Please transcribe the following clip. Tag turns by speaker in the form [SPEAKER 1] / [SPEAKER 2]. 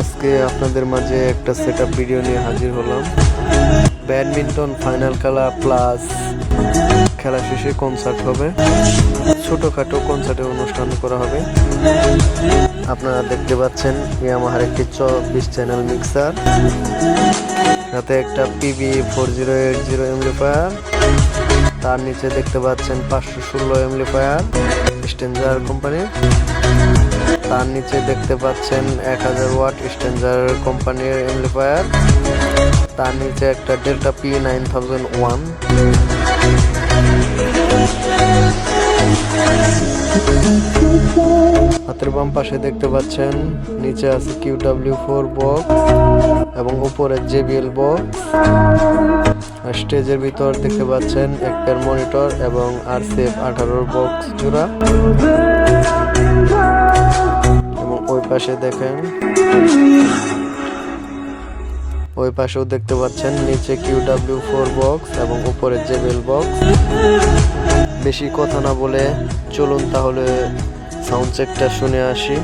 [SPEAKER 1] আজকে আপনাদের মাঝে একটা সেট ভিডিও নিয়ে হাজির হলাম। ব্যাডমিন্টন ফাইনাল খেলা প্লাস খেলা শেষে কনসার্ট হবে। ছোটোখাটো কনসার্টের অনুষ্ঠান করা হবে। আপনারা দেখতে পাচ্ছেন ইয়ামাহার একটি চব্বিশ চ্যানেল মিক্সার সাথে একটা PB four zero eight zero amplifier তার নিচে দেখতে পাচ্ছেন পাঁচশো ষোলো এমলিফায়ার স্টেঞ্জার কোম্পানির তার নিচে দেখতে পাচ্ছেন এক হাজার ওয়াট স্টেঞ্জার কোম্পানির এমপ্লিফায়ার তার নিচে একটা delta P nine thousand one হাতের বাম পাশে দেখতে পাচ্ছেন, নিচে আছে কিউ ডাব্লিউ ফোর বক্স এবং উপরে জেবিএল বক্স স্টেজের ভিতর দেখতে পাচ্ছেন একটা মনিটর এবং আর সেফ আঠারোর বক্স জোড়া। পাশে দেখেন। ওই পাশেও দেখতে পাচ্ছেন, নিচে কিউ ডাব্লিউ ফোর বক্স এবং উপরে জেবেল বক্স। বেশি কথা না বলে চলুন তাহলে সাউন্ড চেকটা শুনে আসি।